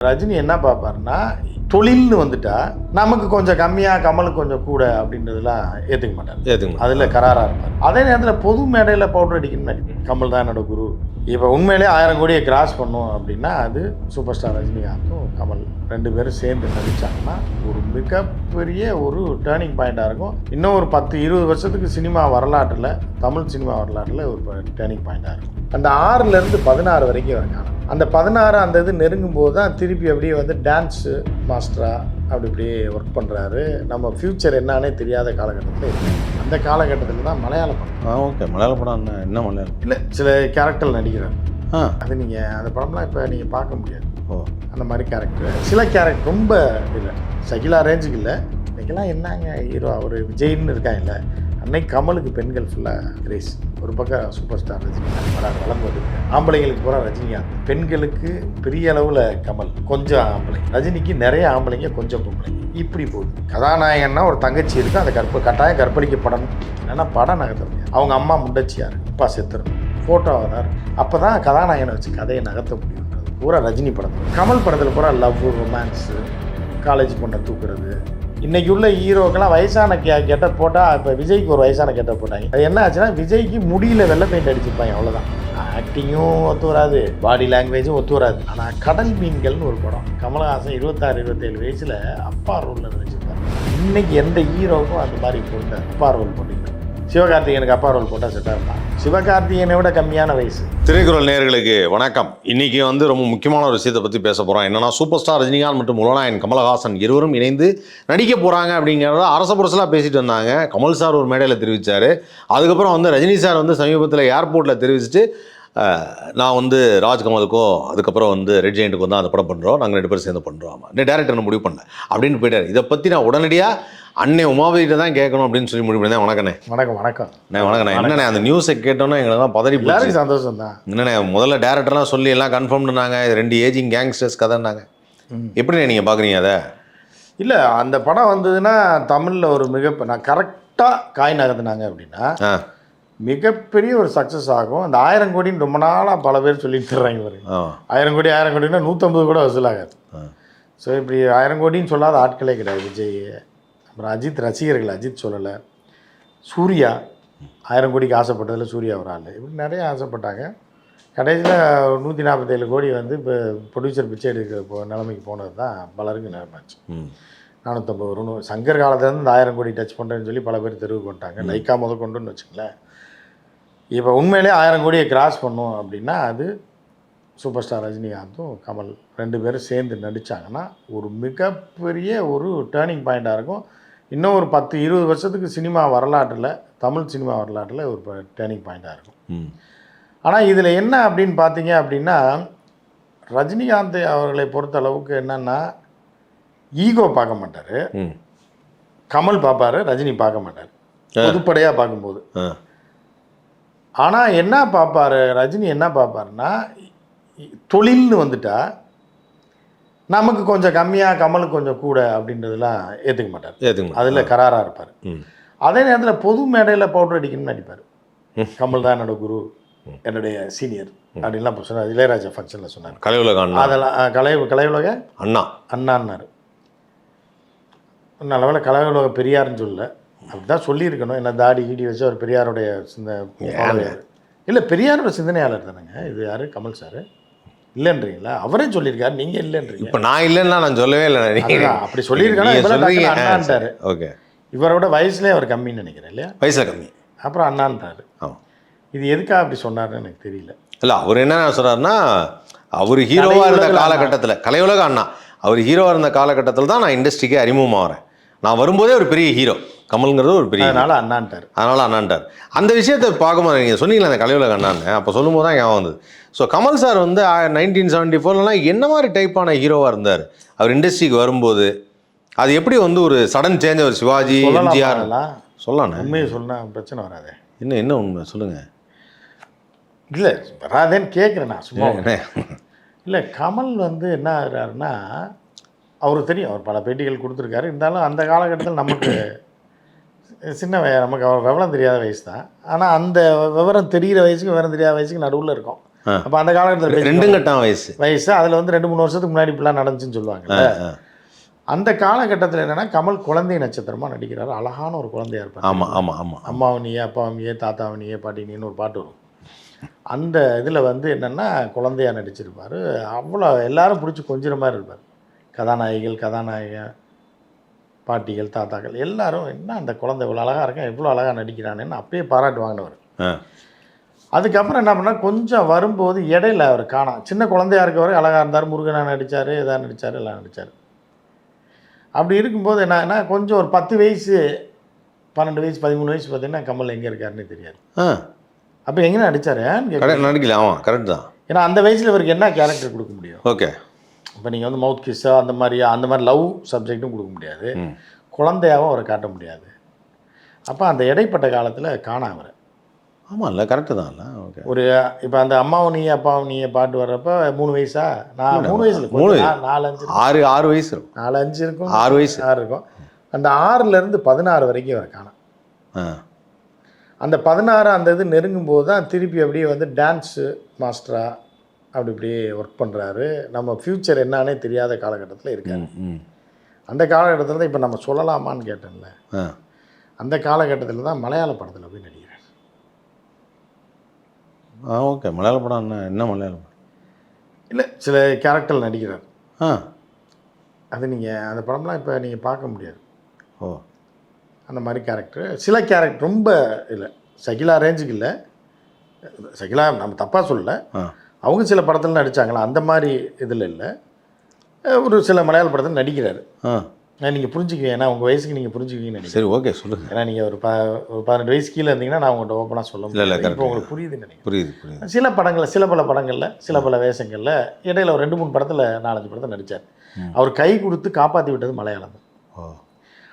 ரஜினி என்ன பார்ப்பாருன்னா தொழில்னு வந்துட்டா நமக்கு கொஞ்சம் கம்மியாக கமலுக்கு கொஞ்சம் கூட அப்படின்றதெல்லாம் ஏற்றுக்க மாட்டார் ஏற்றுங்க அதில் கராராக இருப்பார். அதே நேரத்தில் பொது மேடையில் பவுடர் அடிக்கணும் கமல் தான் என்னோட குரு. இப்போ உண்மையிலே ஆயிரம் கோடியை கிராஸ் பண்ணும் அப்படின்னா அது சூப்பர் ஸ்டார் ரஜினிகாந்தும் கமல் ரெண்டு பேரும் சேர்ந்து நடித்தாங்கன்னா ஒரு மிகப்பெரிய ஒரு டேர்னிங் பாயிண்ட்டாக இருக்கும். இன்னும் ஒரு பத்து இருபது வருஷத்துக்கு சினிமா வரலாற்றில் தமிழ் சினிமா வரலாற்றில் ஒரு டேர்னிங் பாயிண்ட்டாக இருக்கும். அந்த ஆறுலேருந்து பதினாறு வரைக்கும் இருக்காங்க அந்த பதினாறு அந்த இது நெருங்கும் போது தான் திருப்பி அப்படியே வந்து டான்ஸு மாஸ்டராக அப்படி இப்படியே ஒர்க் பண்ணுறாரு நம்ம ஃப்யூச்சர் என்னன்னே தெரியாத காலகட்டத்தில். அந்த காலகட்டத்தில் தான் மலையாள படம். ஆ ஓகே. மலையாள படம் என்ன என்ன மலையாளம்? இல்லை சில கேரக்டர் நடிக்கிறார். ஆ. அது நீங்கள் அந்த படம்லாம் இப்போ நீங்கள் பார்க்க முடியாது. ஓ. அந்த மாதிரி கேரக்டர் சில கேரக்டர் ரொம்ப இல்லை. சகிலா ரேஞ்சுக்கு இல்லை. இன்னைக்கெல்லாம் என்னங்க ஹீரோ அவர் விஜய்னு இருக்காங்கல்ல. அன்னைக்கு கமலுக்கு பெண்கள் ஃபுல்லாக கிரேஸ் ஒரு பக்கம் சூப்பர் ஸ்டார் ரஜினிகாந்த் படம் வளர்ந்து வருது ஆம்பளைங்களுக்கு பூரா ரஜினிகாந்த். பெண்களுக்கு பெரிய அளவில் கமல் கொஞ்சம் ஆம்பளை. ரஜினிக்கு நிறைய ஆம்பளைங்க கொஞ்சம் பொம்பளைங்க. இப்படி போகுது. கதாநாயகன்னா ஒரு தங்கச்சி இருக்கு அந்த கற்ப கட்டாயம் கற்பழிக்கப்படணும் இல்லைன்னா படம் நகர்த்தணும் அவங்க அம்மா முண்டச்சியார் அப்பா செத்துறணும் ஃபோட்டோ வரார். அப்போ தான் கதாநாயகனை வச்சு கதையை நகர்த்த முடியும். பூரா ரஜினி படத்தில். கமல் படத்தில் பூரா லவ் ரொமான்ஸு காலேஜ் பொண்ணை தூக்குறது. இன்னைக்கு உள்ள ஹீரோக்கெல்லாம் வயசான கே கெட்ட போட்டால் இப்போ விஜய்க்கு ஒரு வயசான கெட்ட போட்டாங்க. அது என்ன ஆச்சுன்னா விஜய்க்கு முடியல வெள்ளை பெயிண்ட் அடிச்சிருப்பாங்க அவ்வளோதான் ஆக்டிங்கும் ஒத்து வராது பாடி லாங்குவேஜும் ஒத்து வராது. ஆனால் கடல் மீன்கள்னு ஒரு படம் கமலஹாசன் இருபத்தாறு இருபத்தேழு வயசில் அப்பா ரோலில் நடிச்சிருப்பாரு. இன்னைக்கு எந்த ஹீரோவுக்கும் அந்த மாதிரி போட்டார் அப்பா ரோல் போட்டிங்க சிவகார்த்திகேயனுக்கு அப்பா ரோல் போட்டால் செட்டாக இருந்தான் சிவகார்த்திகேயனை விட கம்மியான வயசு. திரைக்குறள் நேயர்களுக்கு வணக்கம். இன்னைக்கு வந்து ரொம்ப முக்கியமான ஒரு விஷயத்தை பற்றி பேச போகிறோம் என்னன்னா சூப்பர் ஸ்டார் ரஜினிகாந்த் மற்றும் முலநாயன் கமலஹாசன் இருவரும் இணைந்து நடிக்க போகிறாங்க அப்படிங்கிறத அரச புரசலாக பேசிட்டு வந்தாங்க. கமல் சார் ஒரு மேடையில் தெரிவித்தார் அதுக்கப்புறம் வந்து ரஜினி சார் வந்து சமீபத்தில் ஏர்போர்ட்டில் தெரிவிச்சுட்டு நான் வந்து ராஜ்கமலுக்கும் அதுக்கப்புறம் வந்து ரெட் ஜெயிண்ட்டுக்கும் தான் அந்த படம் பண்ணுறோம் நாங்கள் ரெண்டு பேரும் சேர்ந்து பண்ணுறோம் ஆமாம் டேரக்டர் டேரக்டர் முடிவு பண்ணேன் அப்படின்னு போயிட்டார். இதை பற்றி நான் உடனடியாக அன்னை உமாவதிட்ட தான் கேட்கணும் அப்படின்னு சொல்லி முடிவு பண்ணேன் வணக்கண்ணே வணக்கம் வணக்கம். அண்ணே வணக்கண்ணே என்னண்ணே அந்த நியூஸை கேட்டோன்னே எங்களுக்கெல்லாம் பதறி போச்சு. சந்தோஷம் தான். என்னண்ணே முதல்ல டேரக்டர்லாம் சொல்லி எல்லாம் கன்ஃபார்ம் பண்ணாங்க. இது ரெண்டு ஏஜிங் கேங்ஸ்டர்ஸ் கதைன்னாங்க. எப்படிண்ணே நீங்கள் பார்க்குறீங்க அதை? இல்லை அந்த படம் வந்ததுன்னா தமிழில் ஒரு மிக நான் கரெக்டாக காய் நகர்த்துனாங்க அப்படின்னா மிகப்பெரிய ஒரு சக்ஸஸ் ஆகும். அந்த ஆயிரம் கோடின்னு ரொம்ப நாளாக பல பேர் சொல்லிட்டு தர்றாங்க ஆயிரம் கோடி ஆயிரம் கோடினா நூற்றம்பது கூட வசூலாகாது. ஸோ இப்படி ஆயிரம் கோடின்னு சொல்லாத ஆட்களே கிடையாது விஜய் அப்புறம் அஜித் ரசிகர்கள் அஜித் சொல்லலை. சூர்யா ஆயிரம் கோடிக்கு ஆசைப்பட்டதில் சூர்யா ஒரு ஆள். இப்படி நிறைய ஆசைப்பட்டாங்க. கடைசியில் நூற்றி நாற்பத்தேழு கோடி வந்து இப்போ ப்ரொடியூசர் பிச்சை எடுக்கிற போ நிலைமைக்கு போனது தான் பலருக்கு நேரமாச்சு ம். நானூற்றம்பது வரும்னு சங்கர் காலத்துலேருந்து இந்த ஆயிரம் கோடி டச் பண்ணுறேன்னு சொல்லி பல பேர் தெருவுக்கு வந்துட்டாங்க. லைக்கா முத கொண்டுன்னு வச்சுங்களேன் இப்போ உண்மையிலே ஆயிரம் கோடியை கிராஸ் பண்ணும் அப்படின்னா அது சூப்பர் ஸ்டார் ரஜினிகாந்தும் கமல் ரெண்டு பேரும் சேர்ந்து நடித்தாங்கன்னா ஒரு மிகப்பெரிய ஒரு டேர்னிங் பாயிண்ட்டாக இருக்கும். இன்னும் ஒரு பத்து இருபது வருஷத்துக்கு சினிமா வரலாற்றில் தமிழ் சினிமா வரலாற்றில் ஒரு டேர்னிங் பாயிண்ட்டாக இருக்கும். ஆனால் இதில் என்ன அப்படின்னு பார்த்தீங்க அப்படின்னா ரஜினிகாந்த் அவர்களை பொறுத்த அளவுக்கு என்னன்னா ஈகோ பார்க்க மாட்டார். கமல் பார்ப்பாரு ரஜினி பார்க்க மாட்டார். பொதுப்படையாக பார்க்கும்போது. ஆனால் என்ன பார்ப்பாரு ரஜினி என்ன பார்ப்பாருன்னா தொழில்னு வந்துட்டா நமக்கு கொஞ்சம் கம்மியாக கமலுக்கு கொஞ்சம் கூட அப்படின்றதெல்லாம் ஏற்றுக்க மாட்டார். ஏற்றுங்க அதில் கராராக இருப்பார். அதே நேரத்தில் பொது மேடையில் பவுடர் அடிக்கணும்னு நடிப்பார். கமல் தான் என்னோட குரு என்னுடைய சீனியர் அப்படின்லாம் இப்போ சொன்னார். இளையராஜா ஃபங்க்ஷனில் சொன்னார். கலையுலக அண்ணா. அதெல்லாம் கலை கலையுலக அண்ணா. அண்ணான்னாரு. நல்லவேளை கலையுலக பெரியார்னு சொல்லல. அப்படிதான் சொல்லியிருக்கணும். என்ன தாடி கீடி வச்சு அவர் பெரியாருடைய சிந்த இல்லை பெரியாரோட சிந்தனையாளர் தானேங்க. இது யாரு? கமல் சார். இல்லைன்றீங்களா? அவரே சொல்லியிருக்காரு நீங்கள் இல்லைன்றீங்க. இப்போ நான் இல்லைன்னா நான் சொல்லவே இல்லை அதுதான், அப்படி அண்ணான்ட்டாரு. ஓகே. இவரோட வயசுலேயே அவர் கம்மின்னு நினைக்கிறேன் இல்லையா? வயசில் கம்மி. அப்புறம் அண்ணான்றாரு இது எதுக்காக அப்படி சொன்னாருன்னு எனக்கு தெரியல. இல்லை அவர் என்ன சொல்கிறாருன்னா அவர் ஹீரோவாக இருந்த காலகட்டத்தில் கலையுலக அண்ணா. அவர் ஹீரோவாக இருந்த காலகட்டத்தில் தான் நான் இண்டஸ்ட்ரிக்கே அறிமுகமாகிறேன். நான் வரும்போதே ஒரு பெரிய ஹீரோ கமல்ங்கிறது ஒரு பெரிய. அதனால அண்ணான்ட்டார். அதனால் அண்ணான்ட்டார். அந்த விஷயத்தை பார்க்கும்போது நீங்கள் சொன்னீங்களே அந்த கலையுலக அண்ணான்னு அப்போ சொல்லும்போது தான் ஞாபகம் வந்தது. ஸோ கமல் சார் வந்து நைன்டீன் செவன்ட்டி ஃபோர்லாம் என்ன மாதிரி டைப்பான ஹீரோவாக இருந்தார்? அவர் இண்டஸ்ட்ரிக்கு வரும்போது அது எப்படி வந்து ஒரு சடன் சேஞ்ச் அவர் சிவாஜி எம்ஜிஆர்? சொல்லலாம் உண்மையை சொன்னா பிரச்சனை வராதே. என்ன என்ன உண்மை? சொல்லுங்கள் இல்லை வராதேன்னு கேட்குறேன் நான் சும்மா இல்லை கமல் வந்து என்ன ஆகுறாருன்னா அவருக்கு தெரியும் அவர் பல பேட்டிகள் கொடுத்துருக்காரு. இருந்தாலும் அந்த காலகட்டத்தில் நமக்கு சின்ன நமக்கு அவர் விவரம் தெரியாத வயசு தான். ஆனால் அந்த விவரம் தெரிகிற வயசுக்கு விவரம் தெரியாத வயசுக்கு நடுவில் இருக்கும். அப்போ அந்த காலகட்டத்தில் ரெண்டும் கட்டம் வயசு. வயசு அதில் வந்து ரெண்டு மூணு வருஷத்துக்கு முன்னாடி இப்படிலாம் நடந்துச்சுன்னு சொல்லுவாங்க. அந்த காலகட்டத்தில் என்னன்னா கமல் குழந்தை நட்சத்திரமாக நடிக்கிறாரு. அழகான ஒரு குழந்தையா இருப்பார். ஆமா ஆமா ஆமா. அம்மாவனியே அப்பாவனியே தாத்தாவனியே பாட்டினின்னு ஒரு பாட்டு வரும். அந்த இதில் வந்து என்னென்னா குழந்தையா நடிச்சிருப்பார். அவ்வளோ எல்லாரும் பிடிச்சி கொஞ்சிற மாதிரி இருப்பார். கதாநாயகிகள் கதாநாயகன் பாட்டிகள் தாத்தாக்கள் எல்லாரும் என்ன அந்த குழந்தை இவ்வளோ அழகாக இருக்கான் எவ்வளோ அழகாக நடிக்கிறானேன்னு அப்பயே பாராட்டு வாங்கினவர். அதுக்கப்புறம் என்ன பண்ணால் கொஞ்சம் வரும்போது இடையில அவர் காணாம் சின்ன குழந்தையா இருக்க வரை அழகாக இருந்தார் முருகனா நடித்தார் எதா நடித்தார் எல்லாம் நடித்தார் அப்படி இருக்கும்போது என்னன்னா கொஞ்சம் ஒரு பத்து வயசு பன்னெண்டு வயசு பதிமூணு வயசு பார்த்தீங்கன்னா கமல் எங்கே இருக்காருன்னு தெரியாது. ஆ. அப்போ எங்கே நடித்தார் கரெக்ட் நடிக்கல ஆமா கரெக்ட் தான். ஏன்னா அந்த வயசில் இவருக்கு என்ன கேரக்டர் கொடுக்க முடியும்? ஓகே. இப்போ நீங்கள் வந்து மவுத் கிஸ்ஸோ அந்த மாதிரி அந்த மாதிரி லவ் சப்ஜெக்ட்டும் கொடுக்க முடியாது. ம். குழந்தையாவும் அவரை காட்ட முடியாது. அப்போ அந்த இடைப்பட்ட காலத்தில் காணாம அவர். ஆமா இல்ல கரெக்டு தான் ஓகே ஒரு இப்போ அந்த அம்மாவும் நீ அப்பாவும் நீ பாட்டு வர்றப்ப மூணு வயசா? நான் மூணு வயசுல மூணு நாலு அஞ்சு. ஆறு ஆறு வயசு இருக்கும். நாலு அஞ்சு இருக்கும். ஆறு வயசு. ஆறு இருக்கும். அந்த ஆறுல இருந்து பதினாறு வரைக்கும் அவரை காணோம். அந்த பதினாறு அந்த இது நெருங்கும் போது தான் திருப்பி அப்படியே வந்து டான்ஸு மாஸ்டரா அப்படி இப்படியே ஒர்க் பண்ணுறாரு நம்ம ஃப்யூச்சர் என்னன்னே தெரியாத காலகட்டத்தில் இருக்காரு. அந்த காலகட்டத்தில் தான் இப்போ நம்ம சொல்லலாமான்னு கேட்டேன்ல. ஆ. அந்த காலகட்டத்தில் தான் மலையாள படத்தில் போய் நடிக்கிறார். ஆ ஓகே. மலையாள படம் என்ன? என்ன மலையாள படம்? இல்லை சில கேரக்டர் நடிக்கிறார். ஆ. அது நீங்கள் அந்த படம்லாம் இப்போ நீங்கள் பார்க்க முடியாது. ஓ. அந்த மாதிரி கேரக்டர் சில கேரக்டர் ரொம்ப இல்லை. சகிலா ரேஞ்சுக்கு இல்லை. சகிலா நம்ம தப்பாக சொல்லல. ஆ. அவங்க சில படத்தில் நடித்தாங்களா அந்த மாதிரி இதில் இல்லை. ஒரு சில மலையாள படத்தில் நடிக்கிறாரு. ஆ நீங்கள் புரிஞ்சுக்குவீங்க ஏன்னா உங்கள் வயசுக்கு நீங்கள் புரிஞ்சுக்குவீங்கன்னு சரி ஓகே சொல்லுங்க. ஏன்னா நீங்கள் ஒரு ப ஒரு பதினெட்டு வயசு கீழே இருந்தீங்கன்னா நான் உங்கள்கிட்ட ஓப்பனாக சொல்ல இல்ல. இப்போ உங்களுக்கு புரியுதுன்னு நினைக்கிறேன். புரியுது புரியுது. சில படங்களில் சில பல படங்களில் சில பல வேஷங்களில் இடையில ஒரு ரெண்டு மூணு படத்தில் நாலஞ்சு படத்தில் நடித்தார். அவர் கை கொடுத்து காப்பாற்றி விட்டது மலையாளம் தான். ஓ.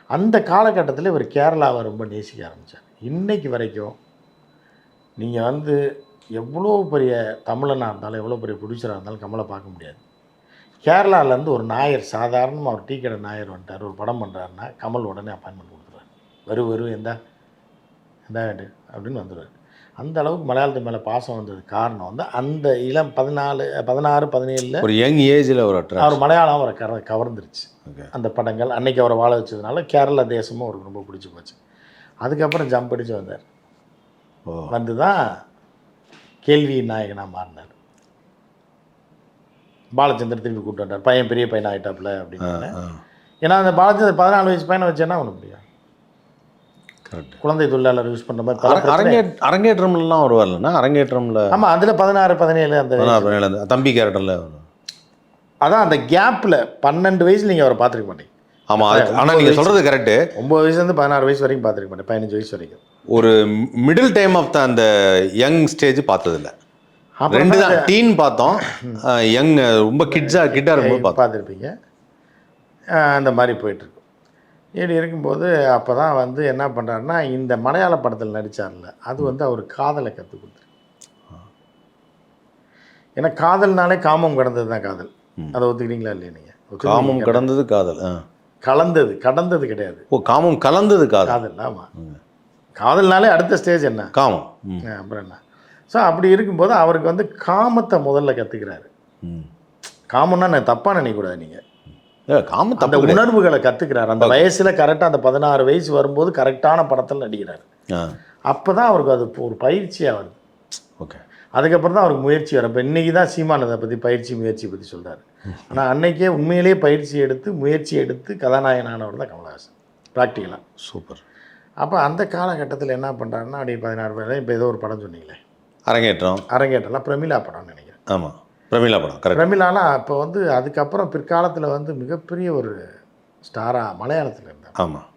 அந்த காலகட்டத்தில் இவர் கேரளாவை ரொம்ப நேசிக்க ஆரம்பித்தார் இன்னைக்கு வரைக்கும் நீங்கள் வந்து எவ்வளோ பெரிய தமிழனாக இருந்தாலும் எவ்வளோ பெரிய ப்ரொடியூசராக இருந்தாலும் கமலை பார்க்க முடியாது. கேரளாலேருந்து ஒரு நாயர் சாதாரணமாக ஒரு டீ கடை நாயர் வந்துட்டார். ஒரு படம் பண்ணுறாருன்னா கமல் உடனே அப்பாயின்மெண்ட் கொடுத்துருவார். வரு வரு எந்தா எந்தா வேண்டு அப்படின்னு வந்துடுவார் அந்த அளவுக்கு மலையாளத்து மேலே பாசம் வந்தது காரணம் வந்து அந்த இளம் பதினாலு பதினாறு பதினேழில் ஒரு யங் ஏஜில் ஒரு அவர் மலையாளம் அவரை கர கவர்ந்துருச்சு. அந்த படங்கள் அன்னைக்கு அவரை வாழ வச்சதுனால கேரளா தேசமும் அவருக்கு ரொம்ப பிடிச்சி போச்சு. அதுக்கப்புறம் ஜம்ப் அடிச்சு வந்தார். ஓ. வந்து தான் கேள்வி நாயகனாக மாறினார். பாலச்சந்தர் திருப்பி கூப்பிட்டு வந்தார். பையன் பெரிய பையன் ஆகிட்டாப்புல அப்படின்னு. ஏன்னா அந்த பாலச்சந்தர் பதினாலு வயசு பையனை வச்சு என்ன பண்ண முடியும்? கரெக்ட் குழந்தை தொழிலாளர் யூஸ் பண்ணுற மாதிரி அரங்கேட் அரங்கேற்றம்லாம் வருவார்லண்ணா அரங்கேற்றம்ல. ஆமாம் அதில் பதினாறு பதினேழு அந்த பதினேழு அந்த தம்பி கேரக்டரில் அதான் அந்த கேப்பில் பன்னெண்டு வயசுல நீங்கள் அவரை பார்த்துருக்க மாட்டீங்க. ஆமாம் அது ஆனால் நீங்கள் சொல்கிறது கரெக்டு ஒம்பது வயசுலேருந்து பதினாறு வயசு வரைக்கும் பார்த்துருக்க மாட்டேன். பதினஞ்சு வயசு வரைக்கும். ஒரு மிடில் டைம் ஆஃப் த அந்த யங் ஸ்டேஜ் பார்த்ததில்ல. ரெண்டு தான். டீன் பார்த்தோம். யங் ரொம்ப கிட்ஸாக கிட்டாக இருக்கும்போது பார்த்தோம். பார்த்துருப்பீங்க. அந்த மாதிரி போயிட்டுருக்கும் இப்படி இருக்கும்போது அப்போ தான் வந்து என்ன பண்ணுறாருன்னா இந்த மலையாள படத்தில் நடித்தார்ல அது வந்து அவர் காதலை கற்றுக் கொடுத்துரு ஏன்னா காதல்னாலே காமம் கடந்தது தான் காதல். அதை ஒத்துக்கிறீங்களா இல்லையா நீங்கள் காமம் கடந்தது காதல் கலந்தது கடந்தது கிடையாது. ஓ காமம் கலந்தது காதல். காதல் ஆமாம் காதல்னாலே அடுத்த ஸ்டேஜ் என்ன? காமம். அப்புறம் என்ன? ஸோ அப்படி இருக்கும்போது அவருக்கு வந்து காமத்தை முதல்ல கற்றுக்கிறாரு ம். காமம்னா நான் தப்பாக நினைக்கக்கூடாது நீங்கள் காமம் அந்த. உணர்வுகளை கற்றுக்கிறார் அந்த வயசில் கரெக்டாக அந்த பதினாறு வயசு வரும்போது கரெக்டான படத்தில் நடிக்கிறார். அப்போ தான் அவருக்கு அது ஒரு பயிற்சியாக வருது. ஓகே. அதுக்கப்புறம் தான் அவருக்கு முயற்சி வரும். இப்போ இன்றைக்கி தான் சீமான் அதை பற்றி பயிற்சி முயற்சி பற்றி சொல்கிறார் ஆனால் அன்னைக்கே உண்மையிலேயே பயிற்சி எடுத்து முயற்சி எடுத்து கதாநாயகனானவர் தான் கமலஹாசன். ப்ராக்டிக்கலாக சூப்பர். அப்போ அந்த காலகட்டத்தில் என்ன பண்ணுறாருன்னா அப்படியே பதினாறு பேர் இப்போ ஏதோ ஒரு படம் சொன்னீங்களே. அரங்கேற்றம். அரங்கேற்றலாம் பிரமிளா படம்னு நினைக்கிறேன். ஆமாம் பிரமிளா படம் கரெக்ட் பிரமிளானா அப்போ வந்து அதுக்கப்புறம் பிற்காலத்தில் வந்து மிகப்பெரிய ஒரு ஸ்டாராக மலையாளத்தில் இருந்தார் ஆமாம்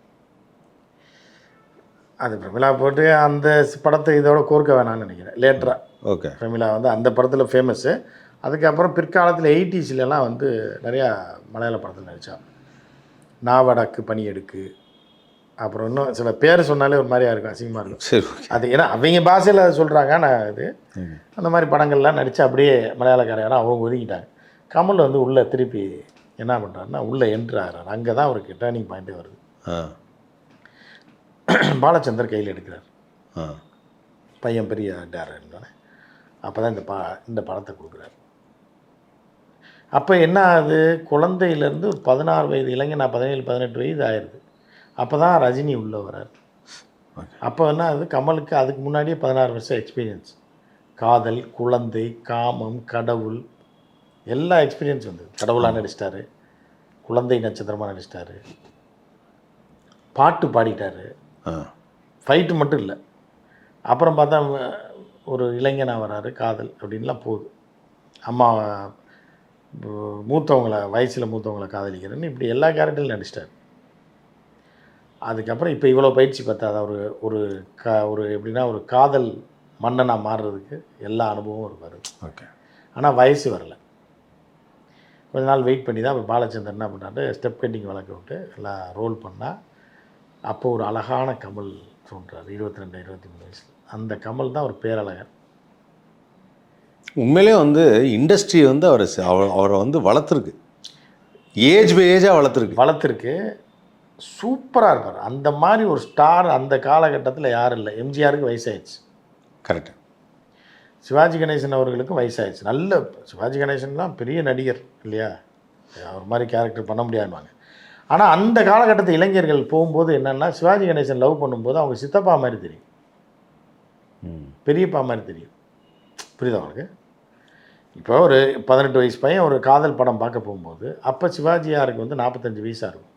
அது பிரமிளா போட்டு அந்த படத்தை இதோட கோர்க்க வேணாம்னு நினைக்கிறேன். லேட்டராக ஓகே பிரமிளா வந்து அந்த படத்தில் ஃபேமஸ்ஸு அதுக்கப்புறம் பிற்காலத்தில் எயிட்டிஸ்லலாம் வந்து நிறையா மலையாள படத்தில் நடித்தா நாவடக்கு பனி எடுக்கு அப்புறம் இன்னும் சில பேர் சொன்னாலே ஒரு மாதிரியா இருக்கும் அசிங்கமாக இருக்கும். சரி அது ஏன்னா அவங்க பாஷையில் சொல்கிறாங்க நான் இது. அந்த மாதிரி படங்கள்லாம் நடித்து அப்படியே மலையாளக்காரையாரம் அவங்க ஒதுங்கிட்டாங்க கமல் வந்து உள்ளே திருப்பி என்ன பண்ணுறாருன்னா உள்ளே என்ட்ரு ஆகிறார் அங்கே தான் அவருக்கு டேர்னிங் பாயிண்ட்டே வருது. பாலச்சந்தர் கையில் எடுக்கிறார். ஆ. பையன் பெரிய டேரக்டர் அப்போ தான் இந்த பா இந்த படத்தை கொடுக்குறாரு. அப்போ என்ன ஆகுது? குழந்தையிலேருந்து ஒரு பதினாறு வயது இளைஞனா பதினேழு பதினெட்டு வயது ஆயிடுது அப்போ தான் ரஜினி உள்ளே வரார். அப்போ என்ன ஆகுது? கமலுக்கு அதுக்கு முன்னாடியே பதினாறு வருஷம் எக்ஸ்பீரியன்ஸ் காதல் குழந்தை காமம் கடவுள் எல்லா எக்ஸ்பீரியன்ஸ் வந்தது கடவுளாக நடிச்சிட்டாரு. குழந்தை நட்சத்திரமாக நடிச்சிட்டாரு. பாட்டு பாடிட்டாரு. ஃபைட்டு மட்டும் இல்லை. அப்புறம் பார்த்தா ஒரு இளைஞனா வராரு. காதல் அப்படின்லாம் போகுது. அம்மா மூத்தவங்கள வயசில் மூத்தவங்கள காதலிக்கிறேன்னு இப்படி எல்லா கேரக்டர்லையும் நடிச்சிட்டார். அதுக்கப்புறம் இப்போ இவ்வளோ பயிற்சி பத்தாத? ஒரு ஒரு க ஒரு எப்படின்னா ஒரு காதல் மன்னனாக மாறுறதுக்கு எல்லா அனுபவமும் இருப்பார். ஓகே. ஆனால் வயசு வரல. கொஞ்ச நாள் வெயிட் பண்ணி தான் அப்புறம் பாலச்சந்தர் என்ன பண்ணாரு? ஸ்டெப் கட்டிங் வளர்க்க விட்டு எல்லாம் ரோல் பண்ணால் அப்போ ஒரு அழகான கமல் தோன்றார் இருபத்தி ரெண்டு இருபத்தி மூணு வயசில். அந்த கமல் தான் ஒரு பேரழகர். உண்மையிலே வந்து இண்டஸ்ட்ரி வந்து அவர் அவரை வந்து வளர்த்துருக்கு. Age by ஏஜாக வளர்த்துருக்கு. வளர்த்துருக்கு. சூப்பராக இருப்பார். அந்த மாதிரி ஒரு ஸ்டார் அந்த காலகட்டத்தில் யாரும் இல்லை. எம்ஜிஆருக்கு வயசாயிடுச்சு. கரெக்ட் சிவாஜி கணேசன் அவர்களுக்கும் வயசாயிடுச்சு. நல்ல சிவாஜி கணேசன்லாம் பெரிய நடிகர் இல்லையா? அவர் மாதிரி கேரக்டர் பண்ண முடியாதுவாங்க ஆனால் அந்த காலகட்டத்து இளைஞர்கள் போகும்போது என்னென்னா சிவாஜி கணேசன் லவ் பண்ணும்போது அவங்க சித்தப்பா மாதிரி தெரியும். பெரியப்பா மாதிரி தெரியும். புரியுதா உங்களுக்கு? இப்போ ஒரு பதினெட்டு வயசு பையன் ஒரு காதல் படம் பார்க்க போகும்போது அப்போ சிவாஜியாருக்கு வந்து நாற்பத்தஞ்சு வயசாக இருக்கும்.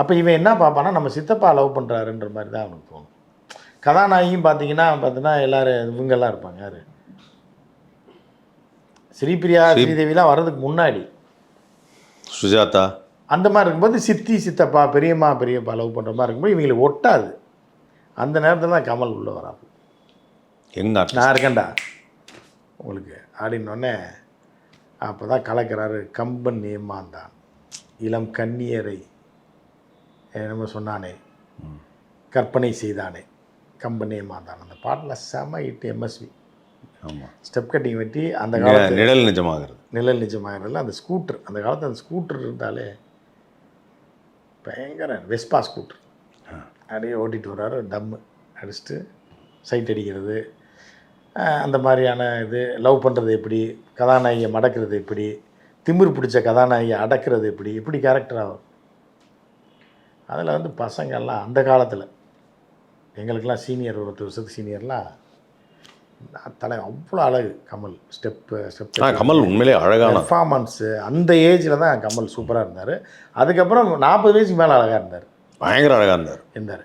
அப்போ இவன் என்ன பார்ப்பான்னா நம்ம சித்தப்பா லவ் பண்ணுறாருன்ற மாதிரி தான் அவனுக்கு தோணும். கதாநாயகியும் பார்த்தீங்கன்னா பார்த்தீங்கன்னா எல்லாரும் இவங்கெல்லாம் இருப்பாங்க யார்? ஸ்ரீபிரியா ஸ்ரீதேவிலாம் வர்றதுக்கு முன்னாடி. சுஜாதா. அந்த மாதிரி இருக்கும்போது சித்தி சித்தப்பா பெரியம்மா பெரியப்பா லவ் பண்ணுற மாதிரி இருக்கும்போது இவங்களுக்கு ஒட்டாது. அந்த நேரத்தில் தான் கமல் உள்ளே வராது எங்க. நான் இருக்கேன்டா. உங்களுக்கு அப்படின்னோடனே அப்போ தான் கலக்கிறாரு கம்பன் ஏமாந்தான். இளம் கன்னியரை என்னமோ சொன்னானே. கற்பனை செய்தானே. கம்பன் ஏமாந்தான் அந்த பாட்டில் செம இட்டு எம்எஸ்வி ஸ்டெப் கட்டிங் வெட்டி அந்த காலத்து நிழல் நிஜமாகிறது. நிழல் நிஜமாகிறதுல அந்த ஸ்கூட்டர் அந்த காலத்தில் அந்த ஸ்கூட்டர் இருந்தாலே பயங்கர வெஸ்பா ஸ்கூட்டர் அப்படியே ஓட்டிகிட்டு வர்றாரு டம்மு அடிச்சுட்டு சைட் அடிக்கிறது. அந்த மாதிரியான இது லவ் பண்ணுறது எப்படி? கதாநாயகியை மடக்கிறது எப்படி? திமிரு பிடிச்ச கதாநாயகியை அடக்கிறது எப்படி? எப்படி கேரக்டர் ஆகும்? அதில் வந்து பசங்கள்லாம் அந்த காலத்தில் எங்களுக்கெல்லாம் சீனியர் ஒரு பத்து வருஷத்துக்கு சீனியர்லாம் தலை அவ்வளோ அழகு கமல் ஸ்டெப்பு ஸ்டெப் கமல் உண்மையிலே அழகான பெர்ஃபார்மன்ஸு அந்த ஏஜில் தான் கமல் சூப்பராக இருந்தார். அதுக்கப்புறம் நாற்பது வயசுக்கு மேலே அழகாக இருந்தார். பயங்கர அழகாக இருந்தார். இருந்தார்.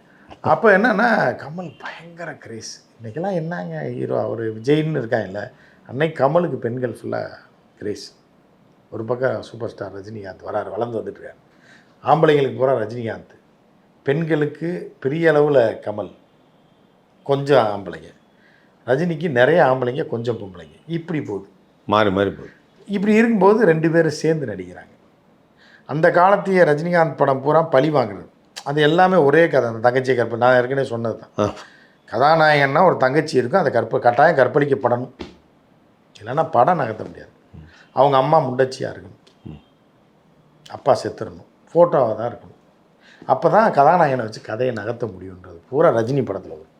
அப்போ என்னன்னா கமல் பயங்கர கிரேஸ் இன்றைக்கெல்லாம் என்னங்க ஹீரோ அவர் விஜய்னு இருக்காங்கல்ல அன்னைக்கு கமலுக்கு பெண்கள் ஃபுல்லாக கிரேஸ் ஒரு பக்கம் சூப்பர் ஸ்டார் ரஜினிகாந்த் வராரு வளர்ந்து வந்துட்டுருக்காரு ஆம்பளைங்களுக்கு பூரா ரஜினிகாந்த். பெண்களுக்கு பெரிய அளவில் கமல். கொஞ்சம் ஆம்பளைங்க. ரஜினிக்கு நிறைய ஆம்பளைங்க கொஞ்சம் பொம்பளைங்க. இப்படி போகுது. மாறி மாறி போகுது. இப்படி இருக்கும்போது ரெண்டு பேரும் சேர்ந்து நடிக்கிறாங்க. அந்த காலத்திய ரஜினிகாந்த் படம் பூரா பழி வாங்குறது. அது எல்லாமே ஒரே கதை. அந்த தங்கச்சி கற்ப நான் ஏற்கனவே சொன்னது தான். கதாநாயகன்னா ஒரு தங்கச்சி இருக்கும். அந்த கற்ப கட்டாயம் கற்பழிக்கப்படணும். இல்லைன்னா படம் நகர்த்த முடியாது. அவங்க அம்மா முண்டச்சியாக இருக்கணும். அப்பா செத்துறணும். ஃபோட்டோவாக தான் இருக்கணும். அப்போ தான் கதாநாயகனை வச்சு கதையை நகர்த்த முடியுன்றது. பூரா ரஜினி படத்தில் வரும்.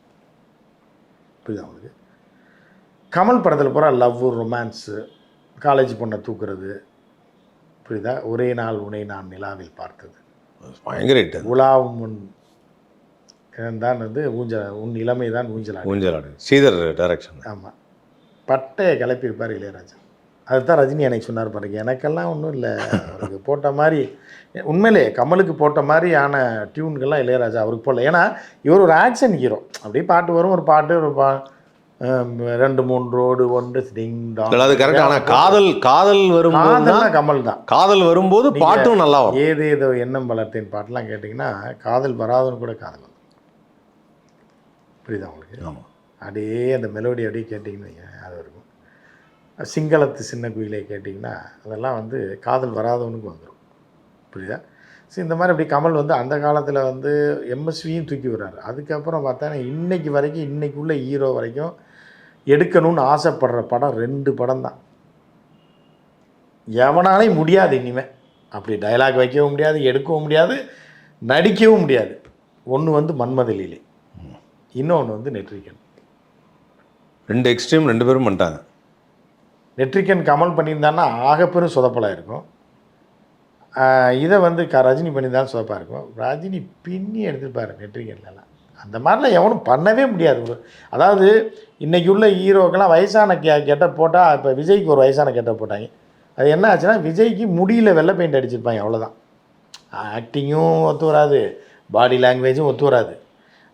புரியுதா உங்களுக்கு? கமல் படத்தில் பூரா லவ் ரொமான்ஸு காலேஜ் பொண்ணை தூக்குறது. புரியுதா? ஒரே நாள் உன்னை நான் நிலாவில் பார்த்தது. பயங்கர உலாவும் முன் தான் வந்து ஊஞ்சல் உன் இளமை தான் ஊஞ்சலாடு. ஊஞ்சலாடு. ஸ்ரீதர் டைரக்ஷன் ஆமாம் பட்டையை கிளப்பியிருப்பார் இளையராஜா. அதுதான் ரஜினி எனக்கு சொன்னார் பாருங்க எனக்கெல்லாம் ஒன்றும் இல்லை. அவருக்கு போட்ட மாதிரி உண்மையிலே கமலுக்கு போட்ட மாதிரியான டியூன்கள்லாம் இளையராஜா அவருக்கு போடல. ஏன்னா இவர் ஒரு ஆக்ஷன் ஹீரோ. அப்படியே பாட்டு வரும் ஒரு பாட்டு ஒரு பா ரெண்டு மூணு ரோடு ஒன்று டிங். அது கரெக்ட் ஆனால் காதல் காதல் வரும்போது தான் கமல் தான். காதல் வரும்போது பாட்டும் நல்லா வரும். ஏதோ ஏதோ எண்ணம் வளர்த்தேன் பாட்டெலாம் கேட்டிங்கன்னா காதல் வராதுன்னு கூட காதல் புரியுதா உங்களுக்கு? ஆமாம் அப்படியே அந்த மெலோடி அப்படியே கேட்டிங்கன்னு அது இருக்கும் சிங்களத்து சின்ன குயிலை கேட்டிங்கன்னா அதெல்லாம் வந்து காதல் வராதவனுக்கு வந்துடும் புரியுதா? ஸோ இந்த மாதிரி அப்படி கமல் வந்து அந்த காலத்தில் வந்து எம்எஸ்வியும் தூக்கி விடுறாரு. அதுக்கப்புறம் பார்த்தா இன்றைக்கு வரைக்கும் இன்றைக்குள்ள ஹீரோ வரைக்கும் எடுக்கணும்னு ஆசைப்படுற படம் ரெண்டு படம் தான். எவனாலையும் முடியாது இனிமே. அப்படி டயலாக் வைக்கவும் முடியாது எடுக்கவும் முடியாது நடிக்கவும் முடியாது. ஒன்று வந்து மன்மதலிலே. இன்னொன்று வந்து நெற்றிக்கன் ரெண்டு எக்ஸ்ட்ரீம் ரெண்டு பேரும் பண்ணிட்டாங்க. நெற்றிக்கன் கமல் பண்ணியிருந்தான்னா ஆகப்பெரும் சொதப்பலாக இருக்கும். இதை வந்து க ரஜினி பண்ணியிருந்தாலும் சொதப்பாக இருக்கும். ரஜினி பின்னி எடுத்துருப்பாரு நெட்ரிகன்லலாம் அந்த மாதிரிலாம் எவனும் பண்ணவே முடியாது. ஒரு அதாவது இன்றைக்கி உள்ள ஹீரோக்கெல்லாம் வயசான கே கெட்ட போட்டால் இப்போ விஜய்க்கு ஒரு வயசான கெட்ட போட்டாங்க. அது என்ன ஆச்சுன்னா விஜய்க்கு முடியில் வெள்ளை பெயிண்ட் அடிச்சிருப்பாங்க அவ்வளோதான் ஆக்டிங்கும் ஒத்து வராது பாடி லாங்குவேஜும் ஒத்து வராது.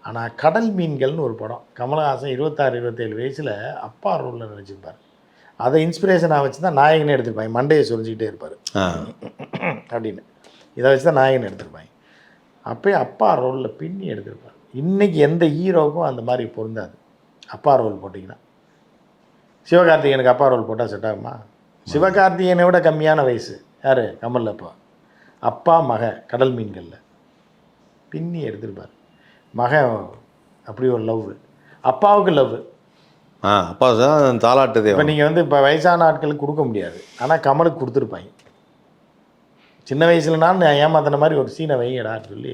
ஆனால் கடல் மீன்கள்னு ஒரு படம் கமலஹாசன் இருபத்தாறு இருபத்தேழு வயசில் அப்பா ரோலில் நடிச்சிருப்பார். அதை இன்ஸ்பிரேஷனாக வச்சு தான் நாயகனே எடுத்திருப்பாங்க மண்டையை சொரிஞ்சிக்கிட்டே இருப்பார். அப்படின்னு. இதை வச்சு தான் நாயகன் எடுத்திருப்பாங்க அப்போயே அப்பா ரோலில் பின்னி எடுத்திருப்பார். இன்றைக்கி எந்த ஹீரோவுக்கும் அந்த மாதிரி பொருந்தாது. அப்பா ரோல் போட்டிங்கன்னா. சிவகார்த்திகேயனுக்கு அப்பா ரோல் போட்டால் செட் ஆகுமா? சிவகார்த்திகேயனை விட கம்மியான வயசு. யார்? கமலில் இப்போ அப்பா மக கடல் மீன்களில். பின்னி எடுத்திருப்பார். மகன் அப்படி ஒரு லவ் அப்பாவுக்கு லவ் ஆ அப்பா தான் தாலாட்டுதே இப்போ நீங்கள் வந்து இப்போ வயசான ஆட்களுக்கு கொடுக்க முடியாது. ஆனால் கமலுக்கு கொடுத்துருப்பாங்க. சின்ன வயசுல நான் ஏமாத்தின மாதிரி ஒரு சீனை வைங்கடான்னு சொல்லி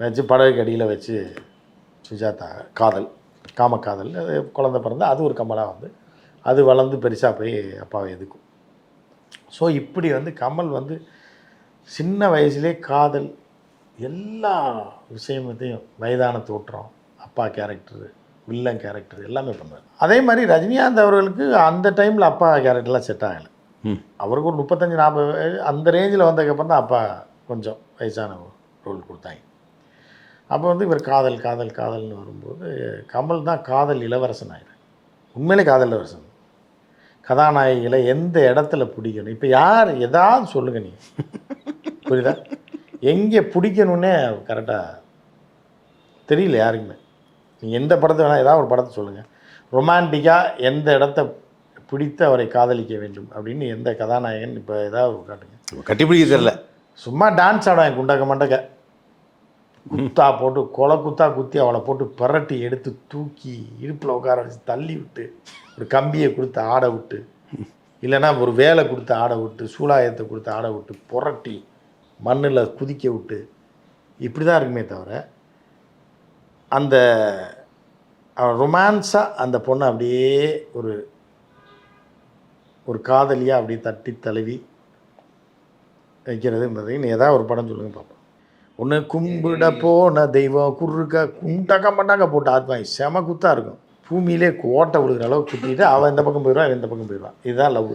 வச்சு படகுக்கு அடியில் வச்சு சுஜாதா காதல் காமக்காதல் அது குழந்தை பிறந்து அது ஒரு கமலாக வந்து. அது வளர்ந்து பெருசாக போய் அப்பாவை எதுக்கும் ஸோ இப்படி வந்து கமல் வந்து சின்ன வயசுலே காதல் எல்லா விஷயத்தையும் வயதான தோற்றம் அப்பா கேரக்டரு வில்லன் கேரக்டர் எல்லாமே பண்ணுவார். அதே மாதிரி ரஜினிகாந்த் அவர்களுக்கு அந்த டைமில் அப்பா கேரக்டர்லாம் செட் ஆகலை. அவருக்கு ஒரு முப்பத்தஞ்சு நாற்பது அந்த ரேஞ்சில் வந்ததுக்கப்புறம் தான் அப்பா கொஞ்சம் வயசான ரோல் கொடுத்தாங்க. அப்போ வந்து இவர் காதல் காதல் காதல்னு வரும்போது கமல் தான் காதல் இளவரசன் ஆயிடுறார் உண்மையிலே காதல் இளவரசன். கதாநாயகிகளை எந்த இடத்துல பிடிக்கணும்? இப்போ யார் எதாவது சொல்லுங்கள் நீ. புரியுதா? எங்கே பிடிக்கணுன்னே கரெக்டாக தெரியல யாருக்குமே. நீ எந்த படத்தை வேணால் ஏதாவது ஒரு படத்தை சொல்லுங்கள் ரொமான்டிக்காக எந்த இடத்த பிடித்து அவரை காதலிக்க வேண்டும் அப்படின்னு எந்த கதாநாயகன் இப்போ ஏதாவது காட்டுங்க. கட்டிப்பிடிக்க தெரியல. சும்மா டான்ஸ் ஆடுவாங்க குண்டக்க மண்டக்க. குத்தா போட்டு கொலை குத்தா குத்தி அவளை போட்டு புரட்டி எடுத்து தூக்கி இடுப்பில் உட்கார வச்சு தள்ளி விட்டு ஒரு கம்பியை கொடுத்து ஆட விட்டு இல்லைன்னா ஒரு வேலை கொடுத்து ஆட விட்டு சூலாயத்தை கொடுத்து ஆட விட்டு புரட்டி மண்ணில் குதிக்க விட்டு இப்படி தான் இருக்குமே தவிர அந்த ரொமான்ஸாக அந்த பொண்ணை அப்படியே ஒரு ஒரு காதலியாக அப்படியே தட்டி தழுவி வைக்கிறதுன்றது நீ ஏதாவது ஒரு படம் சொல்லுங்க பார்ப்போம் ஒன்று கும்பிட போன தெய்வம் குறுக்க குண்டக்க மண்டாக்க போட்டு ஆத்மாய் செம குத்தாக இருக்கும். பூமியிலே ஓட்டை விழுகிற அளவுக்கு குத்திட்டு அவன் இந்த பக்கம் போயிடுவான் இவன் இந்த பக்கம் போயிடுவான். இதுதான் லவ்.